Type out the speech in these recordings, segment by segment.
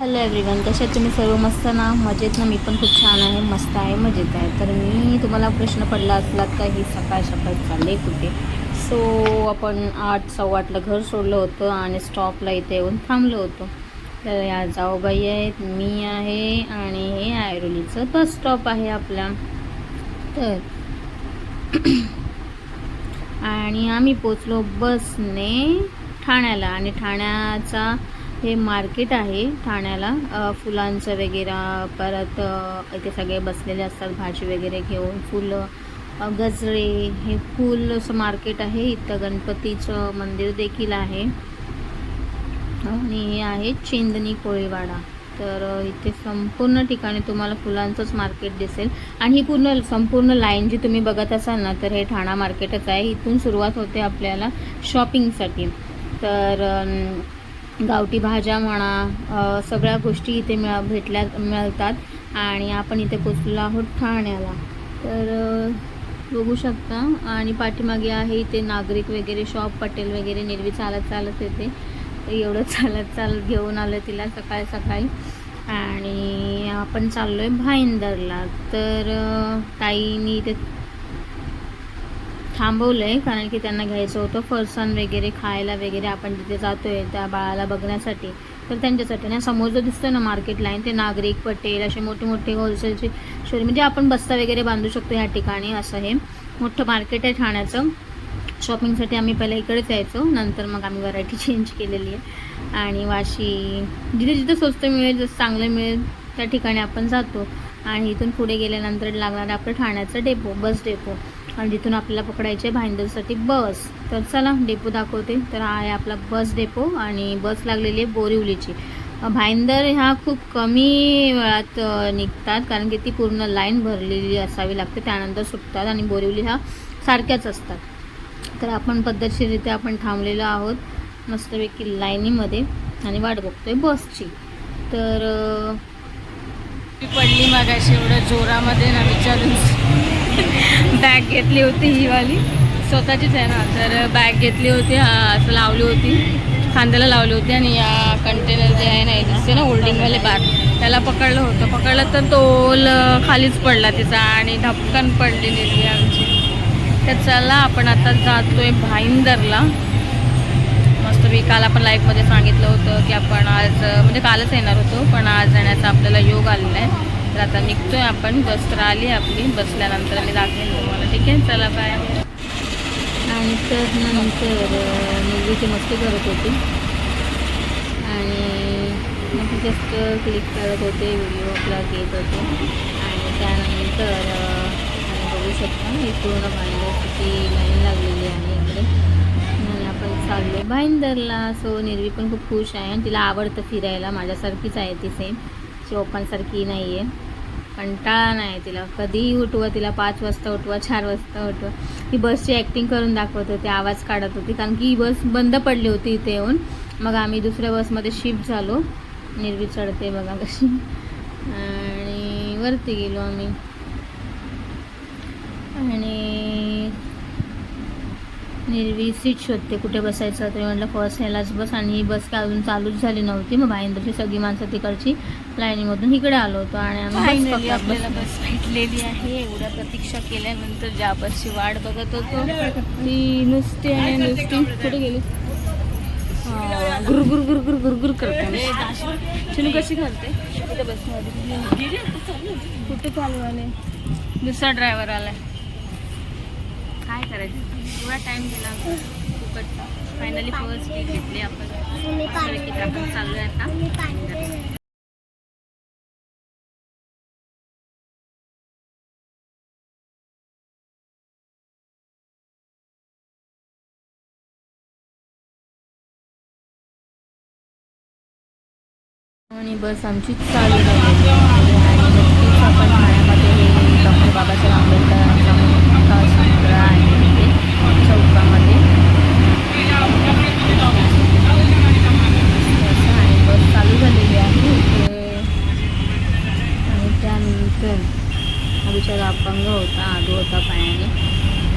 Hello everyone कशात तुम्ही? सर्व मस्त ना? मजेत ना? मी पण खूप छान आहे. मस्त आहे मजेत आहे. तर मी तुम्हाला प्रश्न पडला असलात का ही सकाळ सकाळ चालले कुठे? सो आपण आठ सव्वा आठला घर सोडलं होतं आणि स्टॉपला इथे येऊन थांबलो होतो. तर या जाऊबाई आहेत मी आहे आणि हे आयरोलीचं बस स्टॉप आहे आपला. तर आणि आम्ही पोचलो बसने ठाण्याला आणि ठाण्याचा हे मार्केट आहे ठाण्याला. फुलांचं वगैरे परत इथे सगळे बसलेले असतात भाजी वगैरे घेऊन. फुलं गजरे हे फुल असं मार्केट आहे. इथं गणपतीचं मंदिर देखील आहे. आणि हे आहे चेंदनी कोळीवाडा. तर इथे संपूर्ण ठिकाणी तुम्हाला फुलांचंच मार्केट दिसेल. आणि ही पूर्ण संपूर्ण लाईन जी तुम्ही बघत असाल ना तर हे ठाणा मार्केटच आहे. इथून सुरुवात होते आपल्याला शॉपिंगसाठी. तर गावठी भाज्या म्हणा सगळ्या गोष्टी इथे मिळा भेटल्या मिळतात आणि आपण इथे पोचलो आहोत ठाण्याला. तर बघू शकता आणि पाठीमागे आहे इथे नागरिक वगैरे शॉप पटेल वगैरे निर्वी चालत चालत येते. एवढं चालत चालत घेऊन आलं तिला सकाळी सकाळी. आणि आपण चाललो आहे भाईंदरला. तर ताईनी इथे थांबवलं आहे कारण की त्यांना घ्यायचं होतं फरसाण वगैरे खायला वगैरे. आपण जिथे जातो आहे त्या बाळाला बघण्यासाठी. तर त्यांच्यासाठी. ना समोर जो दिसतो ना मार्केट लाईन ते नागरिक पटेल असे मोठे मोठे होलसेलचे शोरूम म्हणजे आपण बस्ता वगैरे बांधू शकतो ह्या ठिकाणी असं हे. मोठं मार्केट आहे ठाण्याचं. शॉपिंगसाठी आम्ही पहिला इकडेच यायचो. नंतर मग आम्ही व्हरायटी चेंज केलेली आहे. आणि वाशी जिथे जिथे स्वस्त मिळेल जसं चांगलं मिळेल त्या ठिकाणी आपण जातो. आणि इथून पुढे गेल्यानंतर लागणार आपलं ठाण्याचं डेपो बस डेपो आणि जिथून आपल्याला पकडायचे भाईंदरसाठी बस. तर चला डेपो दाखवते. तर हा आहे आपला बस डेपो आणि बस लागलेली आहे बोरिवलीची. भाईंदर ह्या खूप कमी वेळात निघतात कारण की ती पूर्ण लाईन भरलेली असावी लागते. त्यानंतर सुटतात आणि बोरिवली ह्या सारख्याच असतात. तर आपण पद्धतशीररित्या आपण थांबलेलो आहोत मस्तपैकी लाईनीमध्ये आणि वाट बघतोय बसची. तर अ, मी पडली मागाशी एवढं जोरामध्ये ना विचारून. बॅग घेतली होती ही वाली. स्वतःचीच आहे ना. तर बॅग घेतली होती असं लावली होती. खांद्याला लावली होती आणि या कंटेनर जे आहे ना दिसते ना होल्डिंगवाले बॅग त्याला पकडलं होतं. पकडलं तर तोल खालीच पडला तिचा आणि धपकन पडली ती आमची. तर चला आपण आता जातोय भाईंदरला. मस्त मी काल आपण लाईफमध्ये सांगितलं होतं की आपण आज म्हणजे कालच येणार होतो पण आज जाण्याचा आपल्याला योग आलेला आहे. तर आता निघतोय आपण. बस तर आली आपली. बसल्यानंतर मी दाखवेन तुम्हाला. ठीक आहे? चला बाय आणि तर नंतर मुलगीची मस्ती करत होती. आणि मग जास्त क्लिक करत होते व्हिडिओ आपला घेत होते. आणि त्यानंतर आम्ही बघू शकता ही पूर्ण भाईंदरची लाईन लागलेली आहे इकडे आणि आपण चाललो भाईंदरला सो निर्वी पण खूप खुश आहे आणि तिला आवडतं फिरायला. माझ्यासारखीच आहे ती सेम चोपांसारखी नाही आहे कंटाळा नाही तिला. कधीही उठवा तिला पाच वाजता उठवा चार वाजता उठवा. ती बसची ॲक्टिंग करून दाखवत होती आवाज काढत होती कारण की ही बस बंद पडली होती इथे येऊन. मग आम्ही दुसऱ्या बसमध्ये शिफ्ट झालो. निर्वी चढते बघा कशी. आणि वरती गेलो आम्ही. आणि निर्वी सीट शोधते कुठे बसायचं? तरी म्हटलं फर्स्ट ह्यालाच बस. आणि ही बस काय अजून चालूच झाली नव्हती. मग भाईंदरची सगळी माणसं तिकडची लाईनीमधून इकडे आलो होतो आणि आम्ही आपल्याला. बस भेटलेली आहे. एवढ्या प्रतीक्षा केल्यानंतर ज्या बसची वाट बघत होतो. ती नुसती आणि नुसती कुठे गेली? हा, गुर गुर गुर गुर गुर गुर करते. चिनू कशी करते? कुठे बसमध्ये कुठे चालू आले दुसरा ड्रायव्हर आलाय. काय करायचं? एवढा टाइम गेला फुकटचा. फायनली फर्स्ट डे घेतली आपण. आपण चाललोय आता आणि बस आमची चालू झालेली आणि नक्कीच आपण ठाण्यामध्ये हे डॉक्टर बाबासाहेब आंबेडकरांचा मोठा संग्रह आहे तिथे चौकामध्ये. असं आणि बस चालू झालेली आहे इथे. आणि त्यानंतर हा बिचारा अपंग होता आदू होता पायाने.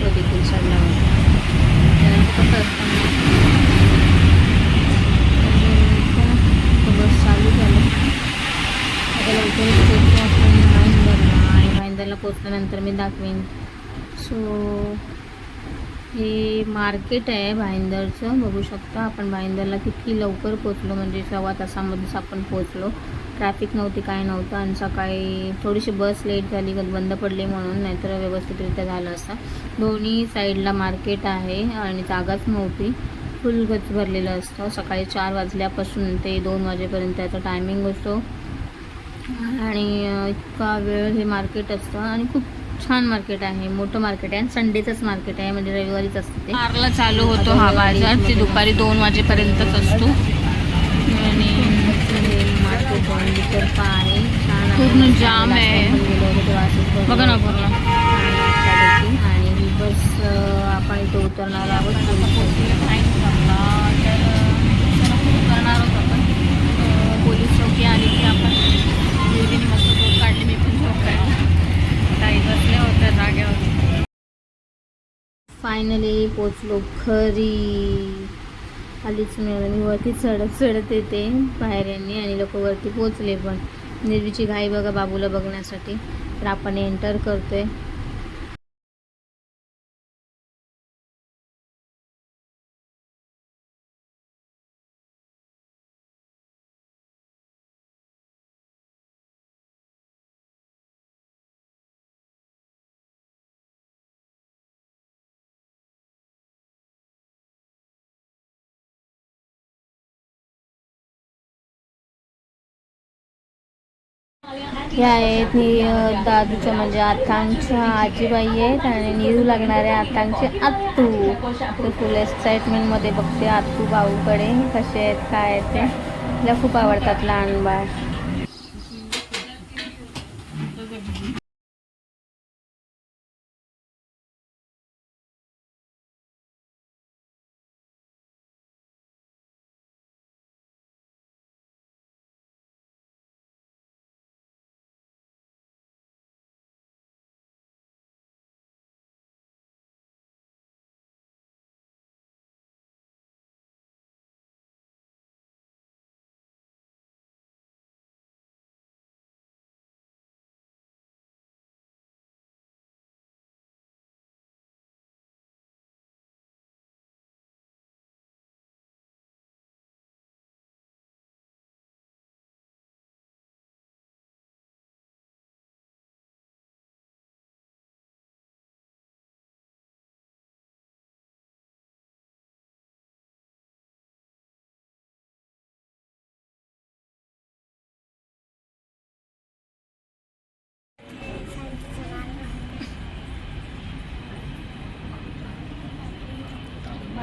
तो देखील चढला होता. त्यानंतर कसं असतं बस चालू झालं भाईंदरला पोचल्यानंतर मी दाखवेन. सो हे मार्केट आहे भाईंदरचं बघू शकता आपण भाईंदरला किती लवकर पोचलो म्हणजे सव्वा तासामध्येच आपण पोचलो ट्रॅफिक नव्हती काय नव्हतं आणि सकाळी थोडीशी बस लेट झाली बंद पडली म्हणून नाहीतर व्यवस्थितरित्या झालं असतं दोन्ही साईडला मार्केट आहे आणि जागाच नव्हती. फुल गच भरलेलं असतं. सकाळी चार वाजल्यापासून ते दोन वाजेपर्यंत त्याचा टायमिंग असतो. आणि इतका वेळ हे मार्केट असतं आणि खूप छान मार्केट आहे मोठं मार्केट आहे आणि संडेचंच मार्केट आहे म्हणजे रविवारीच असतं ते चारला चालू होतो हा बाजार ते दुपारी दोन वाजेपर्यंतच असतो आणि मार्केट आहे छान. पूर्ण जाम आहे. बघा ना. पूर्ण आणि. आणि ही बस आपण इथे उतरणार आहोत पोलीस चौकी आली की आपण युवतीने मस्त झोप काढली मी पण झोप काढली काही होत्या जाग्यावर फायनली पोचलो घरी. आलीच मिळालं मी वरती चढत चढत येते बाहेर यांनी आणि लोक वरती पोचले पण. निर्वीची घाई बघा बाबूला बघण्यासाठी. तर आपण एंटर करतोय. ह्या आहेत नि दादूच्या म्हणजे आतांच्या आजीबाई आहेत आणि निरू लागणारे आतांचे आत्तू. तर फुल एक्साइटमेंटमध्ये बघते आत्तू भाऊकडे कसे आहेत काय आहेत ते. तिला खूप आवडतात लहान बाळ.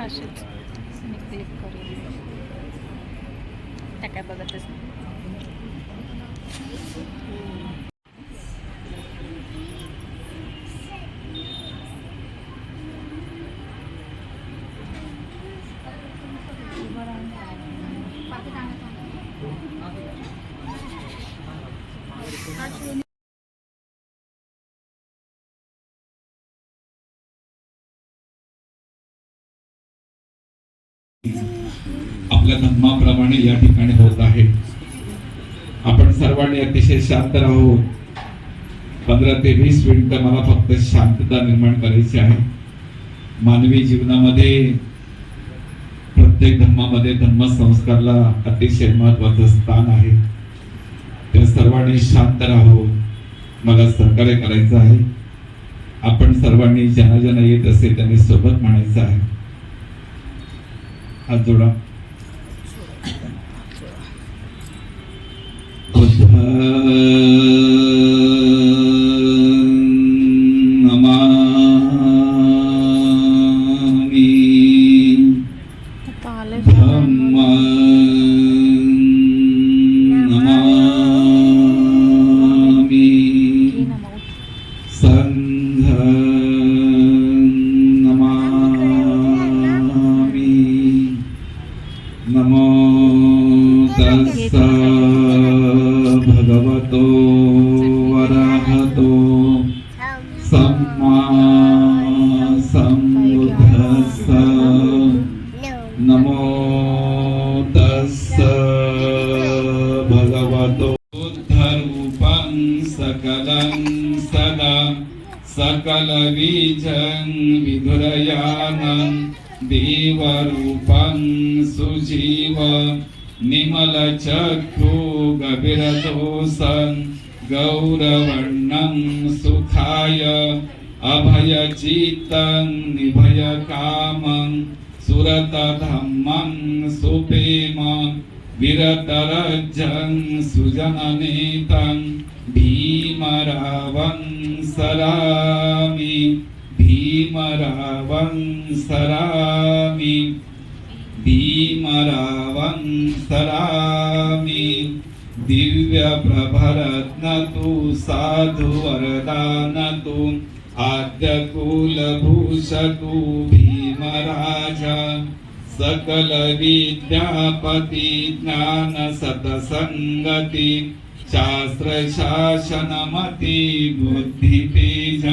भाषेच मी क्लिक करेन त्या काय बघतच नाही या ठिकाणी होत आहे. आपण सर्वांनी अतिशय शांत राहू. पंधरा ते वीस मिनिटं मला फक्त शांतता निर्माण करायची आहे. मानवी जीवनामध्ये प्रत्येक धर्मामध्ये धर्मसंस्कारला अतिशय महत्वाचं स्थान आहे. त्या सर्वांनी शांत राहू. मला सहकार्य करायचं आहे. आपण सर्वांनी ज्यांना ज्यांना येत असेल त्यांनी सोबत म्हणायचं आहे. हात जोडा. pues नमो तस्स भगवतो धरूपं सकलं सदा सकलबीजं विधुरयानं देवरूपं सुजीव निमलचक्षु गभिरदोसन् गौरवर्णं सुखाय अभयचित्तं निभयकामं सुरतधा मं सुपेम विरतरजं सुजननेतं भीमरावं सरामि भीमरावं सरामि भीमरावं सरामि दिव्यप्रभरत्नतु साधुवरदानतु आद्यकुलभूषतु भीमराज। सकल विद्यापति ज्ञान सतसंगती शास्त्र शासनमति बुद्धितेज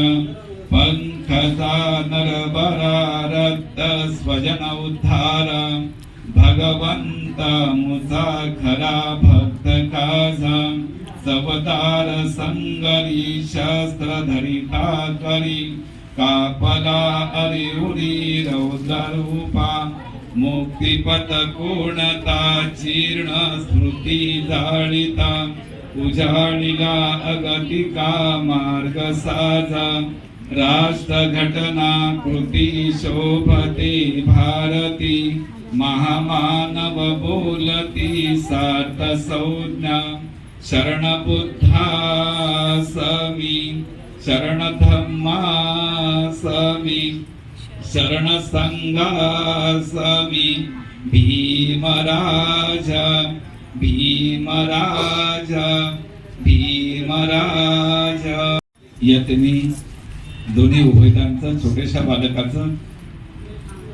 पंकजा नरबरा रक्त स्वजन उद्धार भगवंत मुचा खरा भक्त काजा सवतार संगरी शस्त्र धरिता करी कापला अरिउरी रौद्र रूपा मुक्तिपथ कोणता जीर्ण स्मृती जाळिता उजाळिला अगतिका मार्ग साजा. राष्ट्र घटना कृती शोभते भारती महामानव बोलती सार्थ संज्ञा. शरण बुद्धा समी शरण धम्मा समी शरण संघासमी भीमराज भीमराज भीमराज। त्यांनी दोन्ही उभयतांचं छोट्याशा बालकाचं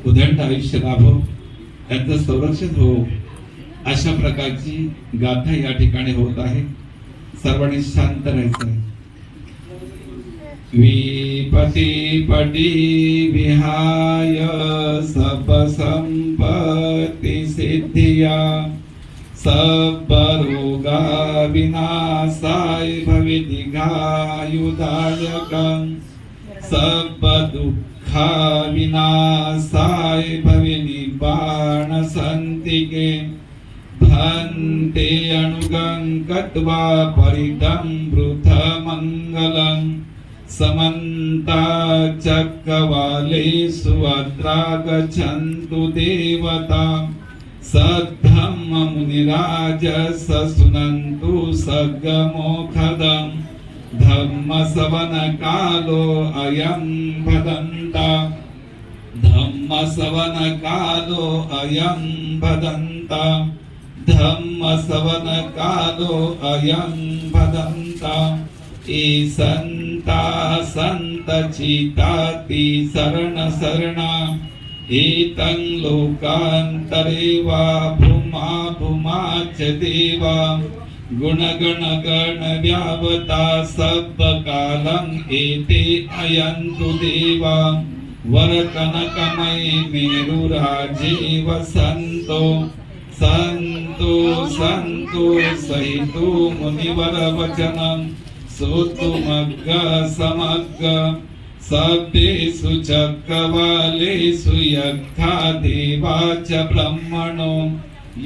उदंड आयुष्य लाभो त्यांचं संरक्षण हो. अशा प्रकारची गाथा या ठिकाणी होत आहे. सर्वांनी शांत राहायचं आहे. विपतिपटी विहाय सब संपत्ति सिद्धिया। सब विनाशाय भविदिघायुदायकं सब दुःखा विनाशाय भविनिबाणसन्तिके भन्ते अनुगं गत्वा परितं वृथमङ्गलम्। समन्ता चक्रवाले अत्रा गच्छन्तु देवता। सद्धम्म स सुनन्तु सगमोखदम् धम्मसवनकालो अयं भदन्ता। धम्मसवनकालो अयं भदन्ता। धम्मसवनकालो अयं भदन्ता। ईसन्ता सन्तचिताति शरण शरणा. एतं लोकान्तरे वा भूमा भूमा च देवा गुणगणगणव्यावता सबकालम् एते अयन्तु देवा. वरकनकमये मेरुराजे वसन्तो. सन्तो सन्तो सहितो मुनिवरवचनम् श्रोतुमग्ग समग्ग सभ्येषु चक्रवालेषु यथा देवा च ब्रह्मणो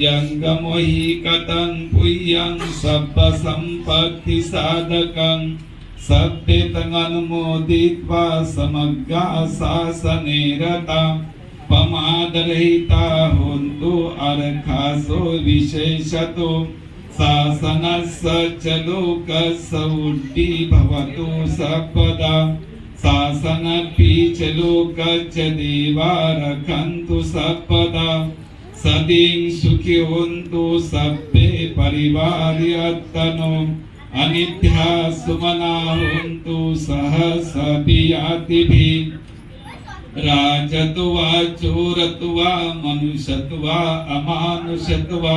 यङ्गमोहि कथं पुय्यं सब्बसम्पत्तिसाधकं सभ्यतमनुमोदित्वा समग्गा शासने रता पमादरहिता होन्तु अर्खासो विशेषतो। शासनस्य च लोकस्य उड्डी भवतु सर्वदा शासनपि च लोकस्य देवा रखन्तु सर्वदा सदीं सुखी हुन्तु सभ्ये परिवार्यत्तनो अनित्या सुमना हुन्तु सहसभियातिभिः। राजतु वा चोरतु वा मनुष्यतु वा अमानुषतु वा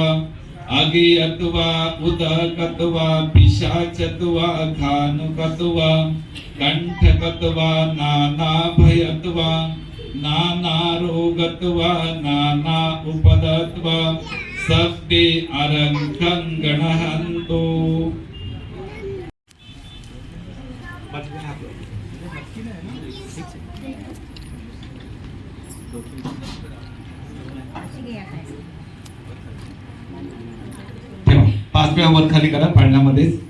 अगियतु अथवा उदकतु वा पिशाचतु वा खानुकतु वा कण्ठकतु नाना भयत्वा नाना रोगत्वा नाना उपदत्वा सप्ते सभ्ये अरङ्कं पाचव्या पाच वेळा वर खाली करा पाळण्यामध्येच.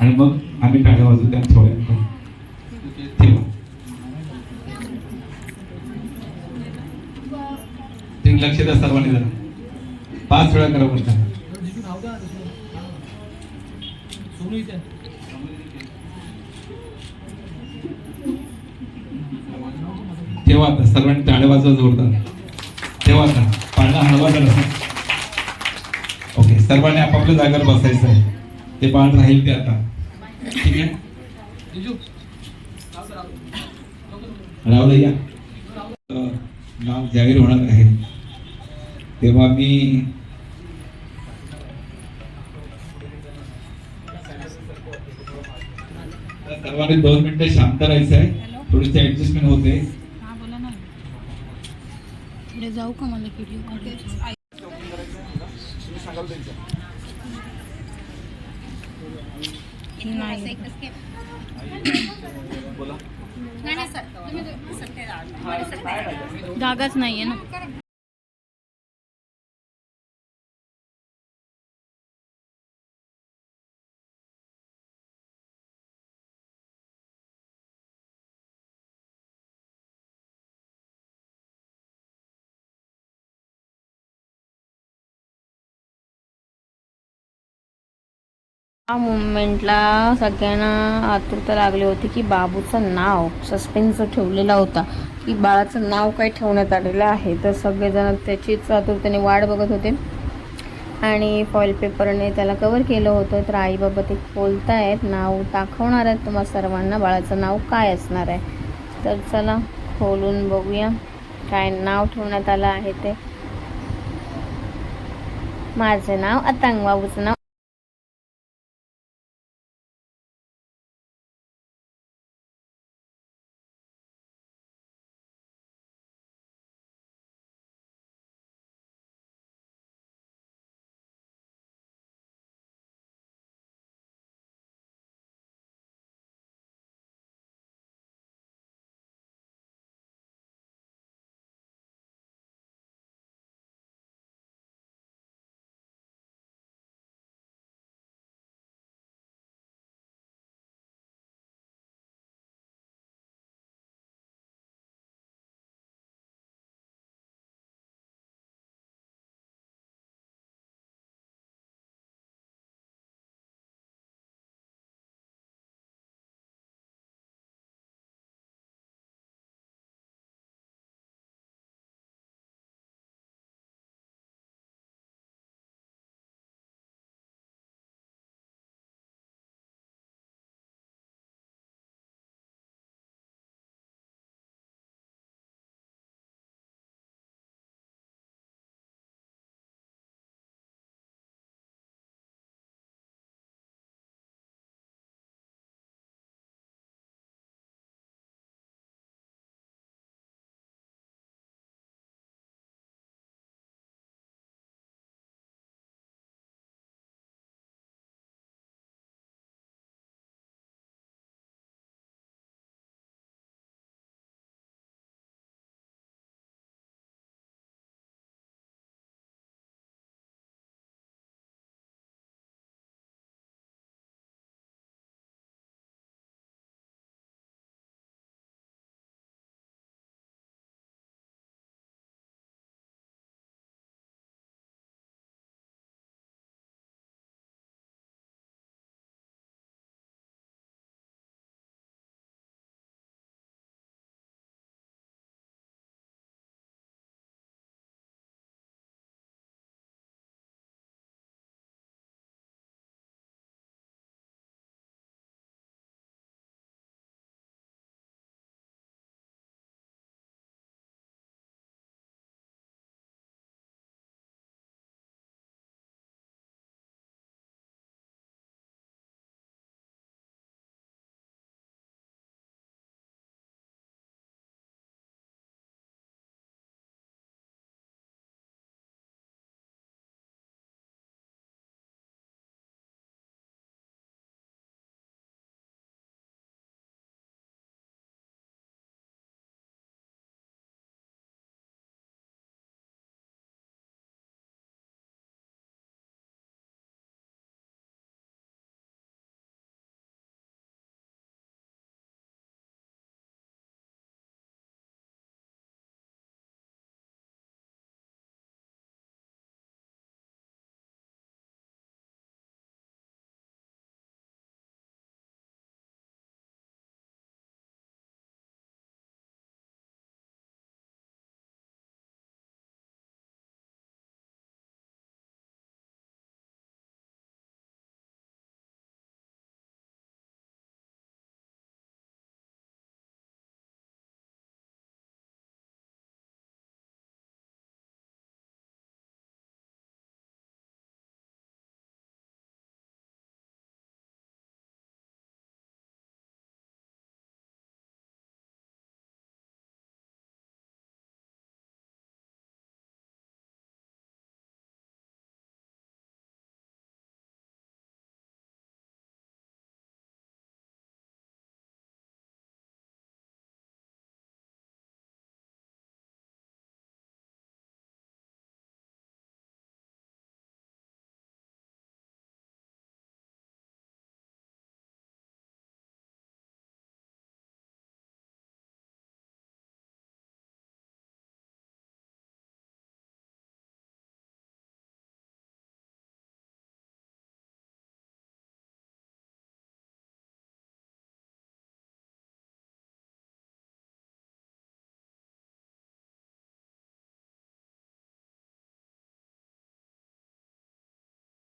आणि मग आम्ही टाळ्या वाजू त्या थोड्या ठेवा. तुम्ही लक्ष द्या सर्वांनी जरा. पाच वेळा करा गोष्ट. तेव्हा आता सर्वांनी टाळ्या वाजवा जोरदार. तेव्हा आता. पाळणा हलवा जरा. सर्वांनी आपापल्या जागेवर बसायचं आहे. ते बाळ राहील ते आता. ठीक आहे? राहू द्या या. नाव जाहीर होणार आहे. तेव्हा मी तर सर्वांनी दोन मिनिटं शांत राहायचं आहे. थोडीशी ऍडजस्टमेंट होते. हा बोला ना. पुढे जाऊ का मला व्हिडिओ नाही जागाच नाहीये ना. या मुवमेंटला सगळ्यांना आतुरता लागली होती की बाबूचं नाव सस्पेन्स ठेवलेला होता की बाळाचं नाव काय ठेवण्यात आलेलं आहे. तर सगळेजण त्याचीच आतुरतेने वाट बघत होते. आणि फॉईल पेपरने त्याला कवर केलं होतं. तर आई बाबा ते बोलतायत नाव दाखवणार आहेत तुम्हा सर्वांना बाळाचं नाव काय असणार आहे. तर चला खोलून बघूया काय नाव ठेवण्यात आलं आहे ते. माझं नाव अतांग बाबूचं नाव.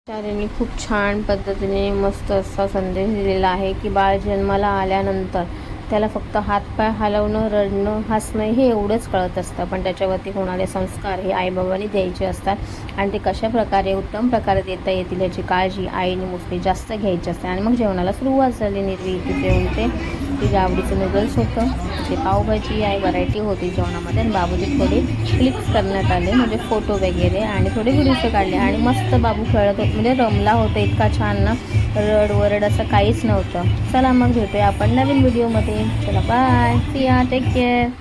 आचार्यांनी खूप छान पद्धतीने मस्त असा संदेश दिलेला आहे की बाळ जन्माला आल्यानंतर त्याला फक्त हातपाय हलवणं रडणं हसणं हे एवढंच कळत असतं. पण त्याच्यावरती होणारे संस्कार हे आईबाबांनी द्यायचे असतात. आणि ते कशा प्रकारे उत्तम प्रकारे देता येतील याची काळजी आईने मोस्टली जास्त घ्यायची असते. आणि मग जेवणाला सुरुवात झाली निर्वी तिथे येऊन ते. तिच्या आवडीचं नूडल्स होतं. ते पावभाजी आहे व्हरायटी होती जेवणामध्ये. आणि बाबूजी थोडे क्लिप्स करण्यात आले म्हणजे फोटो वगैरे आणि थोडे व्हिडिओ काढले. आणि मस्त बाबू खेळत होते म्हणजे रमला होता इतका छान ना. रड वरड असं काहीच नव्हतं. चला मग भेटूया आपण नवीन व्हिडिओमध्ये चला bye see ya take care